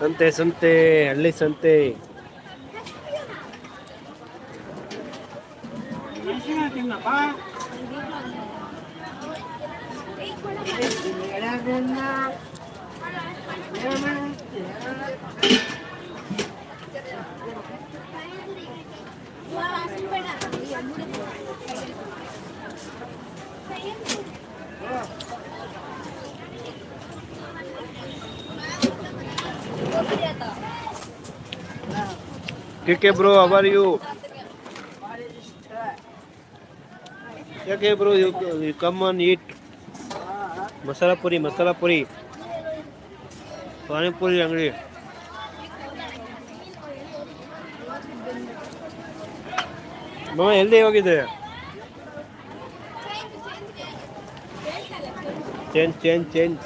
ಸಂತೆ ಸಂತೆ ಹಳ್ಳಿ ಸಂತೆ ಕೆ ಬ್ರೋ ಅವರ್ ಯು ಯಾಕೆ bro you come on eat masala puri masala puri panipuri ಅಂಗಡಿ ಮಾಮ ಎಲ್ಲಿ ಹೋಗಿದೆ change change change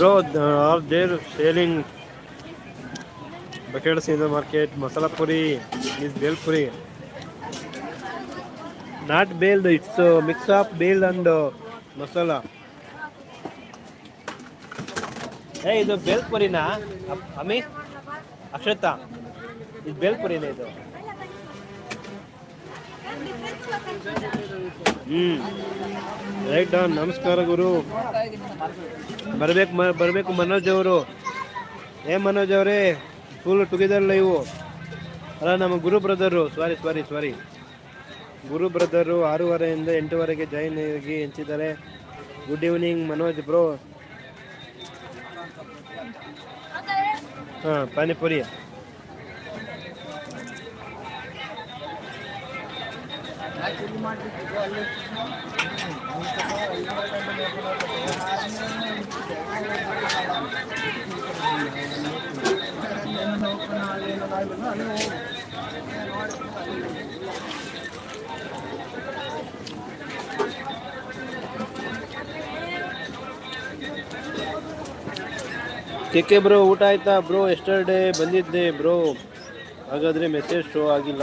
bro off there selling bucket scene market masala puri is bhel puri not baled it's mix of baled and masala ಏ ಇದು bale ಪುರಿನಾ ಅಮಿ ಅಕ್ಷತಾ ಇದು bale ಪುರಿನಾ ಇದು? ಹ್ಮ್. Right ನಮಸ್ಕಾರ ಗುರು. ಬರ್ಬೇಕು ಮ- ಬರ್ಬೇಕು ಮನೋಜ್ ಅವರು. ಏ ಮನೋಜ್ ಅವರೇ ಫುಲ್ ಟುಗೆದರ್ ಲೈವು ಅಲ್ಲ, ನಮ್ಮ ಗುರು ಬ್ರದರು. ಸಾರಿ ಸಾರಿ ಸಾರಿ ಗುರು ಬ್ರದರು ಆರೂವರೆಯಿಂದ ಎಂಟುವರೆಗೆ ಜಾಯಿನ್ ಆಗಿ ಹೆಂಚಿದ್ದಾರೆ ಗುಡ್ ಈವ್ನಿಂಗ್ ಮನೋಜ್ ಬ್ರೋ ಹಾಂ, ಪಾನಿಪುರಿ. ಕೆ ಕೆ ಬ್ರೋ ಊಟ ಆಯ್ತಾ? ಬ್ರೋ ಎಸ್ಟರ್ಡೇ ಬಂದಿದ್ದೆ ಬ್ರೋ. ಹಾಗಾದ್ರೆ ಮೆಸೇಜ್ ಶೋ ಆಗಿಲ್ಲ.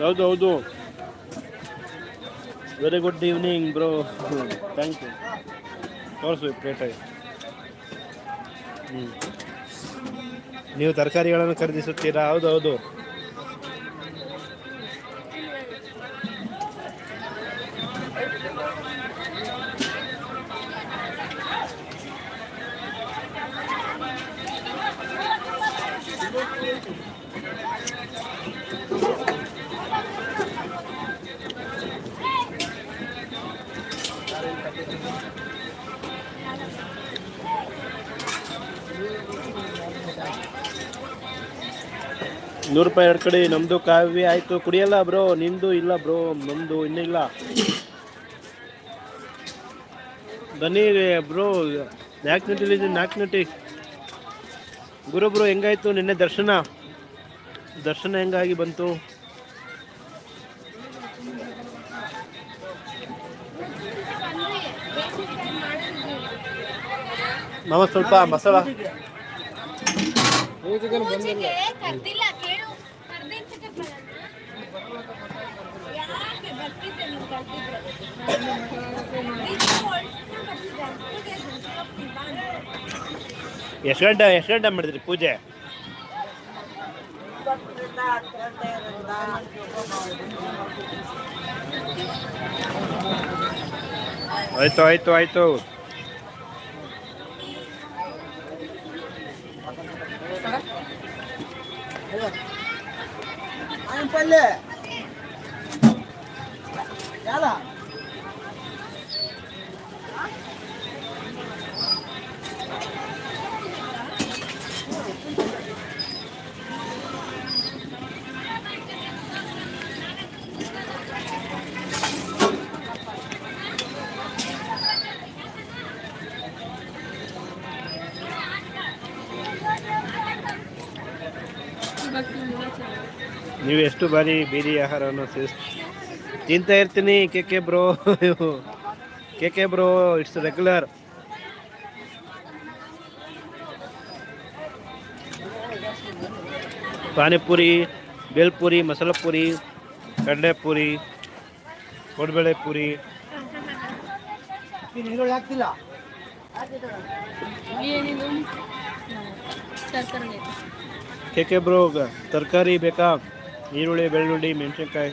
ಹೌದು ಹೌದು. Very good evening bro thank you ತೋರಿಸು ಪ್ಲೇಟಾಗಿ ಹ್ಞೂ ನೀವು ತರಕಾರಿಗಳನ್ನು ಖರೀದಿಸುತ್ತೀರಾ? ಹೌದು ಹೌದು. ನೂರು ರೂಪಾಯಿ ಎರಡು ಕಡೆ ನಮ್ಮದು ಕಾವ್ಯ ಆಯಿತು, ಕುಡಿಯಲ್ಲ ಬ್ರೋ ನಿಂದು ಇಲ್ಲ ಬ್ರೋ ನಮ್ಮದು ಇನ್ನೂ ಇಲ್ಲ. ಬನ್ನಿ ಬ್ರೋ, ನಾಲ್ಕು ಗಂಟೆಲಿ ನಾಲ್ಕು ನಟಿ ಗುರು ಬ್ರೋ, ಹೆಂಗಾಯ್ತು ನಿನ್ನೆ ದರ್ಶನ? ದರ್ಶನ ಹೆಂಗಾಗಿ ಬಂತು? ಮಾಮ, ಸ್ವಲ್ಪ ಮಸಾಲ ಕೇಳು ಕರ್ದಿದ್ದಕ್ಕೆ ಬರಲ್ಲ ಯಾಕೆ ಬರ್ತಿದ್ದೆ ನೀವು ಕರ್ದಿದ್ರೆ ಇದು ಹೊಡ್ಸ್ಕೊಂಡು ಬರ್ತಿದ್ದೆ. ಪೂಜೆ ಮುಗ್ಸ್ಕೊಂಡು ಬಾ ಅಂತ. ಎಷ್ಟು ಗಂಟೆ ಎಷ್ಟು ಗಂಟೆ ಮಾಡಿದ್ರಿ ಪೂಜೆ? ಆಯ್ತು ಆಯ್ತು ಆಯ್ತು. ಪಲ್ಲೆ. ಯಾರ ನೀವು ಎಷ್ಟು ಬಾರಿ ಬೀದಿ ಆಹಾರವನ್ನು ಸೇವಿಸ್ ಚಿಂತೆ ಇರ್ತೀನಿ K K bro K K bro it's regular panipuri bhelpuri masala puri ಕಡಲೆಪುರಿ ಕೊಡಬೇಳೆ ಪುರಿ ಆಗ್ತಿಲ್ಲ ಕೆ ಕೆ ಬ್ರೋ ತರಕಾರಿ ಬೇಕಾ ಈರುಳ್ಳಿ ಬೆಳ್ಳುಳ್ಳಿ ಮೆಣಸಿನ್ಕಾಯಿ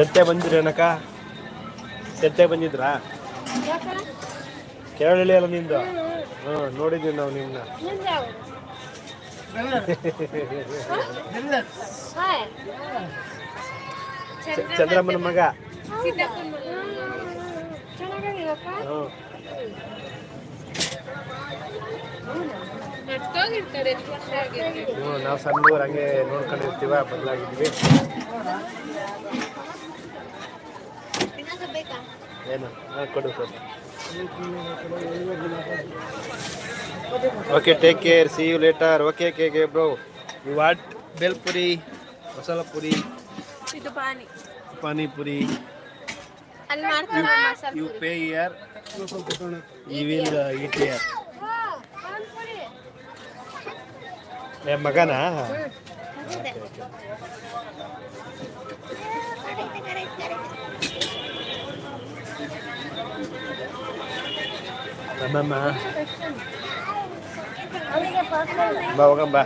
ಸತ್ಯ ಬಂದಿರೇನಕ್ಕ ಸತ್ಯ ಬಂದಿದ್ರಾ? ಕೇರಳಿ ಅಲ್ಲ ನಿಂದು? ಹ್ಞೂ ನೋಡಿದ್ವಿ ನಾವು ನಿನ್ನ ಚಂದ್ರಮ್ಮನ ಮಗ. ಹ್ಞೂ. ಹ್ಞೂ, ನಾವು ಸಣ್ಣವ್ರು ಹಂಗೆ ನೋಡ್ಕೊಂಡಿರ್ತೀವ ಬದಲಾಗಿದ್ವಿ ಏನು? ಹಾಂ ಕೊಡು sir. Okay take care see you later okay K K bro you what bhelpuri masala puri ಇದು ಪಾನಿ. ಪಾನಿಪುರಿ. ಅಲ್ಲಿ ಮಾಡ್ತಾರೆ ಮಸಾಲೆ you pay here you will eat here ಏ ಮಗನಾ? ನಮ್ಮಮ್ಮ ಬಾ ಹೋಗಮ್ಮ ಬಾ.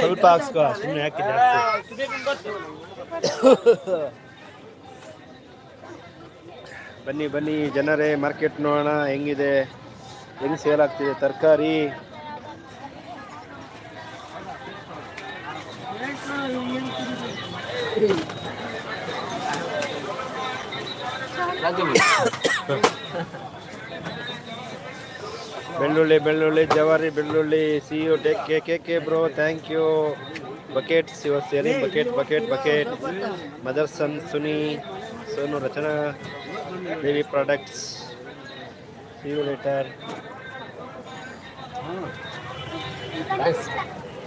ಸ್ವಲ್ಪ ಹಾಕ್ಸ್ಕೋ ಸುಮ್ಮನೆ ಹಾಕಿದ್ದೆ ಬನ್ನಿ ಬನ್ನಿ ಜನರೇ ಮಾರ್ಕೆಟ್ ನೋಡೋಣ ಹೆಂಗಿದೆ? ಹೆಂಗ್ ಸೇಲ್ ಆಗ್ತಿದೆ? ತರಕಾರಿ? ಬೆಳ್ಳುಳ್ಳಿ ಬೆಳ್ಳುಳ್ಳಿ ಜವಾರಿ ಬೆಳ್ಳುಳ್ಳಿ see you take K K K bro thank you bucket your ಸೇರಿ bucket bucket bucket Motherson Suni Sonu Rachana Devi products see you later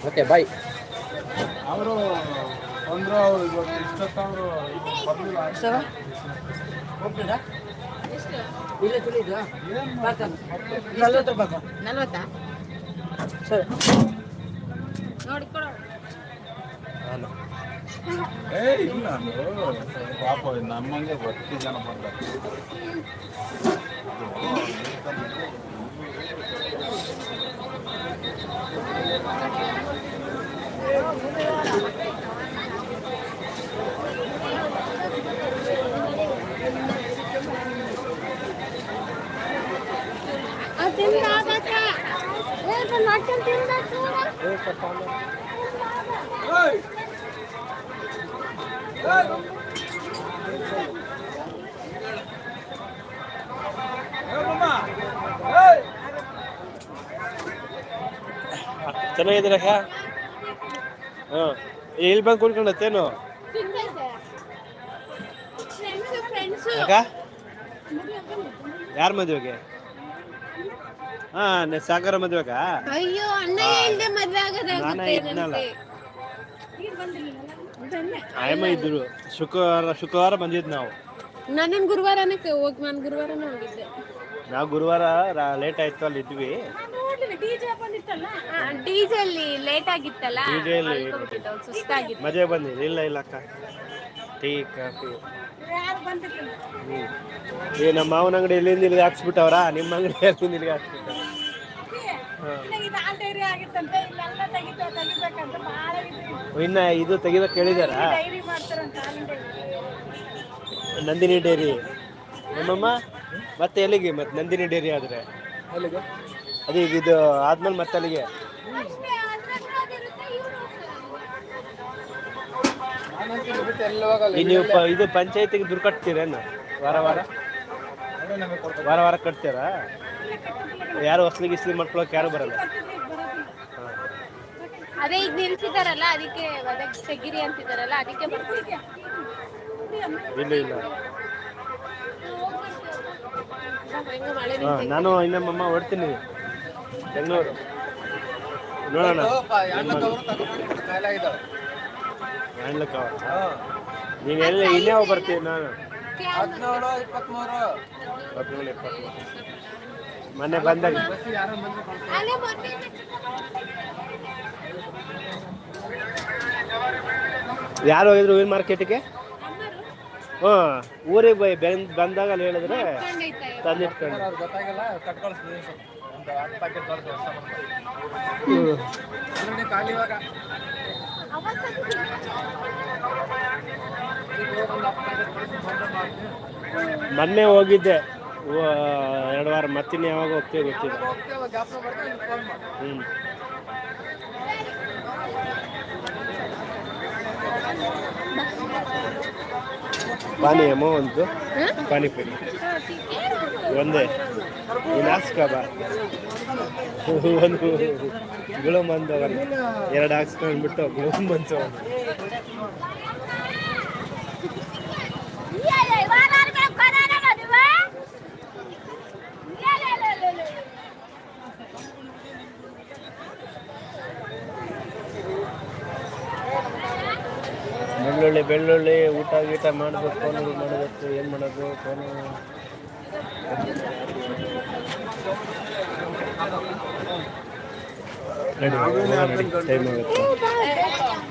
okay bye ಅವರು ಅಂದ್ರೆ ಅವ್ರು ಇವತ್ತು ಇಷ್ಟೊತ್ತವರು ಬರಲಿಲ್ಲ. ಹೋಗ್ತೀರಾ ಇಲ್ಲೇ ತುಳಿದು ನಲ್ವತ್ತು ರೂಪಾಯಿ ನಲ್ವತ್ತಾ? ಸರಿ. ನೋಡಿ ನಾನು. ಏ ಇಲ್ಲ ಪಾಪ ನಮ್ಮಂಗೆ ಬರ್ತಿ ಜನ ಬರ್ತಾರೆ. ಚೆನ್ನಾಗಿದ್ದೀರಕ್ಕ ಹ್ಞೂ ಇಲ್ಲಿ ಬಂದು ಕುಡ್ಕೊಂಡತ್ತೇನು ಅಕ್ಕ ಯಾರ ಮದುವೆಗೆ? ಹಾಂ ಸಾಗರ ಮದ್ವೆಗಾ? ಅಯ್ಯೋ ಅಣ್ಣ ಇಲ್ದೆ ಮದ್ವೆ ಆಗೋದಾಗುತ್ತೆ ಇದ್ನಲ್ಲ. ಆಯಮ್ಮ ಇದ್ರು. ಶುಕ್ರವಾರ ಶುಕ್ರವಾರ ಬಂದಿದ್ ನಾವು. ನಾನೇನ್ ಗುರುವಾರನೇ ಗುರುವಾರ ಹೋಗ್ ನಾನು ಗುರುವಾರನೇ ಹೋಗಿದ್ದೆ. ನಾವು ಗುರುವಾರ ಲೇಟ್ ಆಯ್ತು ಅಲ್ಲಿ ಇದ್ವಿ. ಡಿಜೆ ಅಲ್ಲಿ ಲೇಟ್ ಆಗಿತ್ತಲ್ಲ? DJ ಅಲ್ಲಿ ಮಲ್ಕೊಂಡ್ಬಿಟ್ಟಿದ್ದೆ, ಸುಸ್ತಾಗಿತ್ತು. ಮದುವೆ ಬಂದಿಲ್ಲ. ಇಲ್ಲ ಇಲ್ಲ ಅಕ್ಕ. Tea coffee. ಏ ನಮ್ಮ ಮಾವನ ಅಂಗಡಿ ಎಲ್ಲಿಂದ ಇಲ್ಲಿಗೆ ಹಾಕ್ಸ್ಬಿಟ್ಟವ್ರಾ? ನಿಮ್ಮ ಅಂಗಡಿ ಎಲ್ಲಿಂದ ಇಲ್ಲಿಗೆ ಹಾಕ್ಸ್ಬಿಟ್ಟ ಇದು ಡೈರಿ ಆಗಿತ್ತಂತೆ ಇಲ್ಲೆಲ್ಲ ತೆಗಿತಾ ತೆಗಿಬೇಕಂತ ಭಾಳ ಇದು ಇನ್ನ ಇದು ತೆಗಿಬೇಕು ಹೇಳಿದಾರ ನಂದಿನಿ ಮಾಡ್ತಾರಂತ ಹಾಲಿನ ಡೈರಿ. ನಂದಿನಿ ಡೇರಿ. ನಮ್ಮಮ್ಮ? ಮತ್ತೆ ಎಲ್ಲಿಗೆ? ಮತ್ತೆ ನಂದಿನಿ ಡೈರಿ ಆದ್ರೆ? ಎಲ್ಲಿಗೆ? ಅದು ಈಗ ಇದು ಆದ್ಮೇಲೆ ಮತ್ತೆ ಅಲ್ಲಿಗೆ ನೀವು ಪ- ಇದು ಪಂಚಾಯತಿಗೆ ದುಡ್ಡು ಕಟ್ತೀರೇನು? ವಾರ ವಾರ? ವಾರ ವಾರ ಕಟ್ತೀರಾ? ಯಾರು ಹೊಸ್ಲಿ ಗಿಸ್ಲಿ ಮಾಡ್ಕೊಳಕ್ ಯಾರು ಬರಲ್ಲ? ಅದೇ ಈಗ ನಿಲ್ಸಿದಾರಲ್ಲ ಅದಕ್ಕೆ ಅದಕ್ಕೆ ತೆಗಿರಿ ಅಂತಿದಾರಲ್ಲ ಅದಕ್ಕೆ ಬರ್ತೀವಿ. ಇಲ್ಲ ಇಲ್ಲ. ನಾನು ಇನ್ನೊಮ್ಮಮ್ಮ ಹೊಡ್ತೀನಿ. ಬೆಂಗಳೂರು. ನೋಡೋಣ. ಮಾಡ್ಲಿಕ್ಕ ನೀನು ಎಲ್ಲಿ ಇನ್ನೇ ಬರ್ತೀನಿ ನಾನು. ಹದಿನೇಳು ಇಪ್ಪತ್ತ್ಮೂರು ಮೊನ್ನೆ ಬಂದಾಗ ಯಾರೋ ಹೋಗಿದ್ರು ಹೂವಿನ ಮಾರ್ಕೆಟಿಗೆ ಹ್ಞೂ ಊರಿಗೆ ಬೈ, ಬೆಂದ್, ಬಂದಾಗ ಅಲ್ಲಿ ಹೇಳಿದ್ರೆ ತಂದಿಟ್ಕೊಂಡು. ಮೊನ್ನೆ ಹೋಗಿದ್ದೆ. ಎರಡು ವಾರ ಮತ್ತಿನ್ನು ಯಾವಾಗ ಹೋಗ್ತೀವಿ ಗೊತ್ತಿಲ್ಲ. ಹ್ಞೂ ಪಾನಿ ಒಂದು. ಪಾನಿಪುರಿ. ಒಂದೇ. ನೀನು ಹಾಕ್ಸ್ಕ ಬಾ. ಒಂದು. ಗುಳು ಮಂದು ಎರಡು ಹಾಕ್ಸ್ಕೊಂಡ್ಬಿಟ್ಟು ಗುಳು ಮಂದು ಬೆಳ್ಳುಳ್ಳಿ ಬೆಳ್ಳುಳ್ಳಿ ಊಟ ಗೀಟ ಮಾಡಬೇಕು ಫೋನ್ ಮಾಡಬೇಕು ಏನು ಮಾಡೋದು ಫೋನು ಟೈಮ್ ಆಗುತ್ತೆ.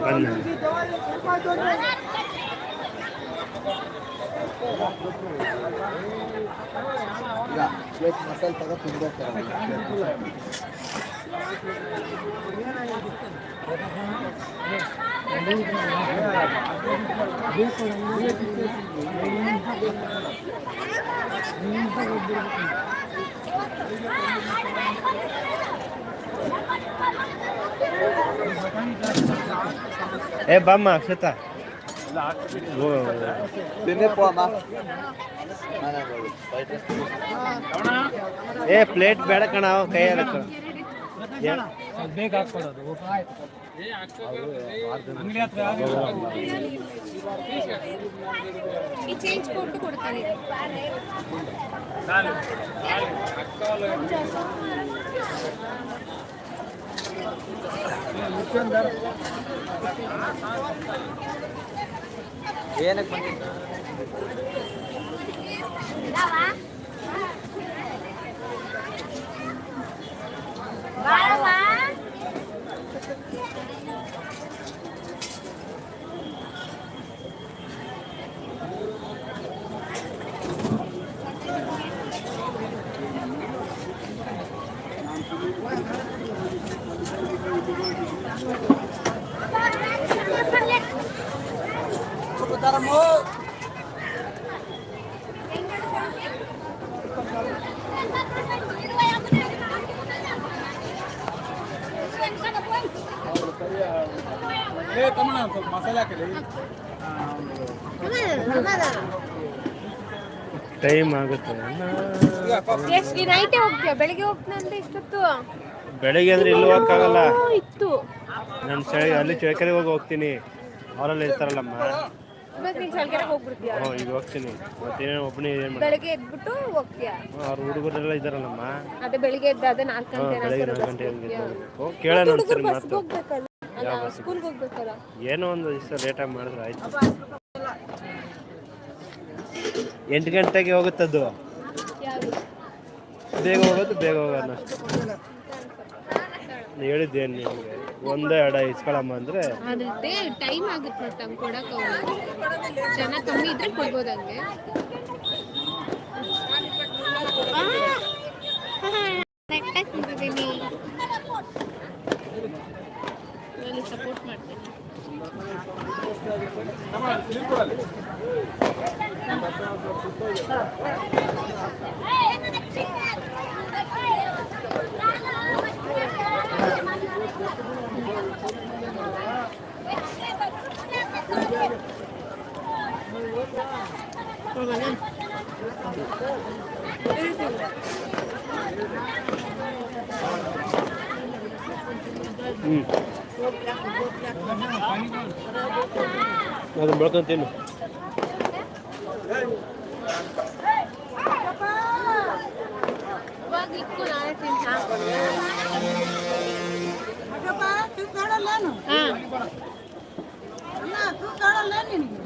பண்ண. ಬನ್ನಿ ಮಸಾಲೆ ತಗೋ ತುಂಬೋಗ್ತಾರೆ ಏ ಬಾಮ್ಮ ಅಕ್ಷತಾ ಓ, ಏ ಪ್ಲೇಟ್ ಬೇಡ ಕಣ ಕೈಯಲ್ಲಿ ಬೇಗ ಹಾಕ್ಕೊಡೋದು ಅಂಗಡಿ ಹತ್ರ ಈ ಚೇಂಜ್ ಕೊಟ್ಟು ಕೊಡ್ತಾರೆ ಏನಕ್ಕೆ ಬಂದಿದ್ದು ಏ ಟೈಮ್ ಆಗುತ್ತೆ. ಎಷ್ಟು ನೈಟೇ ಹೋಗ್ತೀಯ? ಬೆಳಿಗ್ಗೆ ಹೋಗ್ತೀನಿ ಅಂದ್ರೆ ಇಷ್ಟೊತ್ತು? ಬೆಳಿಗ್ಗೆ ಅಂದ್ರೆ ಇಲ್ಲಿ ಹೋಗಕ್ಕಾಗಲ್ಲ. ಇತ್ತು. ನಾನು ಚಳಿ ಅಲ್ಲಿ ಚಳಿಕರಿ ಹೋಗಿ ಹೋಗ್ತೀನಿ. ಅವರಲ್ಲಿ ಇರ್ತಾರಲ್ಲಮ್ಮ. ನೀನ್ ಹೋಗ್ಬಿಡ್ತೀಯ? ಹ್ಞೂ ಈಗ ಹೋಗ್ತೀನಿ. ಮತ್ತೇನೋ ಒಬ್ಬನೇ ಏನು ಮಾಡಿ ಬೆಳಿಗ್ಗೆ ಎದ್ಬಿಟ್ಟು ಹೋಗ್ತೀಯ? ಅವ್ರ ಹುಡುಗರೆಲ್ಲ ಇದ್ದಾರಲ್ಲಮ್ಮ. ಅದೇ ಬೆಳಿಗ್ಗೆ ಅದೇ ನಾಲ್ಕು ಹಾಂ ಗಂಟೆ ಬೆಳಿಗ್ಗೆ ನಾಲ್ಕು ಗಂಟೆ ಹಂಗೆ ಹೋಗಿ ಕೇಳೋಣ ಒಂದ್ಸರಿ ಮಾತು. ಹೋಗ್ಬೇಕಲ್ಲ? ಸ್ಕೂಲ್ಗೆ ಹೋಗ್ಬೇಕಲ್ಲ? ಏನೋ ಒಂದು ದಿವಸ ಲೇಟಾಗಿ ಮಾಡಿದ್ರೆ ಆಯ್ತು. ಎಂಟು ಗಂಟೆಗೆ ಹೋಗುತ್ತದ್ದು? ಬೇಗ ಹೋಗೋದು, ಬೇಗ ಹೋಗೋಣ ಹೇಳಿದ್ದೇನು ನಿಮಗೆ ಒಂದೇ ಎಡ ಇಸ್ಕೊಳಮ್ಮ ಅಂದ್ರೆ? ಅದ್ರದ್ದೇ ಟೈಮ್ ಆಗುತ್ತೆ ನೋಡಿ ತಂಗ್ ಕೊಡಕ್ ಜನ ಕಮ್ಮಿ ಇದ್ರೆ ಕೊಡ್ಬೋದು ಹಂಗೆ ಸಪೋರ್ಟ್ ಮಾಡ್ತೀನಿ ಹೋಗೋಣ ಹ್ಞೂ ಅದನ್ನ ಅಕ್ಕಪ್ಪ ತೂಕಾಡಲ್ಲೇನು ಹಾ. ಅಣ್ಣ ತೂಕಾಡಲ್ಲ ನಿನಗೆ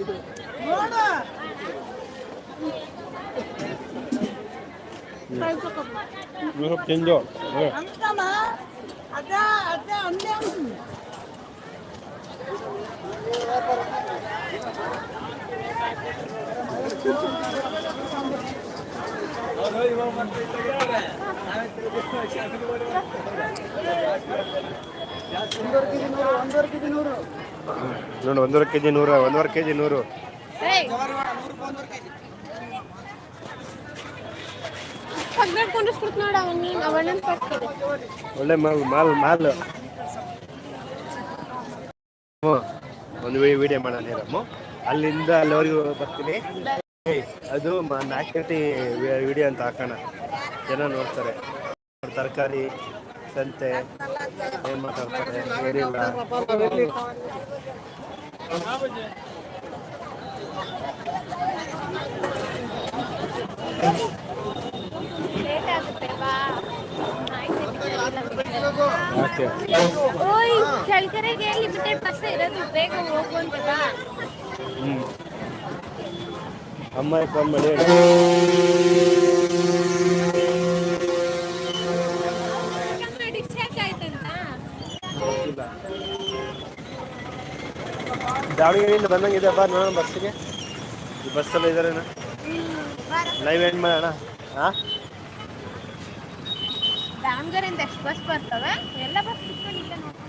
ಅಂದೆ ಅಂತೀನಿ ನೋಡಿ ಒಂದೂವರೆ ಕೆ ಜಿ ನೂರು ಒಂದೂವರೆ ಕೆ ಜಿ ನೂರು ಪಕ್ಕದಲ್ಲಿ ಕುಂಡಿಸ್ಬಿಟ್ಟು ನೋಡು, ಅವನ್ ನೀನು ಒಳ್ಳೆ ಮಾಲ್ ಮಾಲ್ ಮಾಲ್. ಒಂದು ವಿಡಿಯೋ ಮಾಡೋಣ ಇರಮ್ಮ ಅಲ್ಲಿಂದ ಅಲ್ಲಿವರೆಗೂ ಬರ್ತೀನಿ. ಅದು ಗಂಟೆ ವಿಡಿಯೋ ಅಂತ ಹಾಕೋಣ. ಜನ ನೋಡ್ತಾರೆ. ತರಕಾರಿ, ಸಂತೆ, ಏನು ಮಾತಾಡ್ತಾರೆ ಏನಿಲ್ಲ. ಲೇಟ್ ಓಯ್ ಚಳ್ಕೆರೆಗೆ ಲಿಮಿಟೆಡ್ ಬಸ್ ಇರೋದು ಬೇಗ ಅಮ್ಮ ಫೋನ್ ಮಾಡಿ. ದಾವಣಗೆರೆಯಿಂದ ಬಂದಂಗಿದೆ ಬಾ ನೋಡೋಣ ಬಸ್ಸಿಗೆ. ಈ ಬಸ್ಸಲ್ಲಿ ಇದಾರೇನ ಲೈವ್ ಎಂಡ್ ಮಾಡೋಣ. ಹಾಂ ದಾವಣಗೆರೆಯಿಂದ ಎಷ್ಟು ಬಸ್ ಬರ್ತವೆ. ಎಲ್ಲ ಬಸ್ ಇಟ್ಕೊಂಡಿಲ್ಲ ನೋಡಿ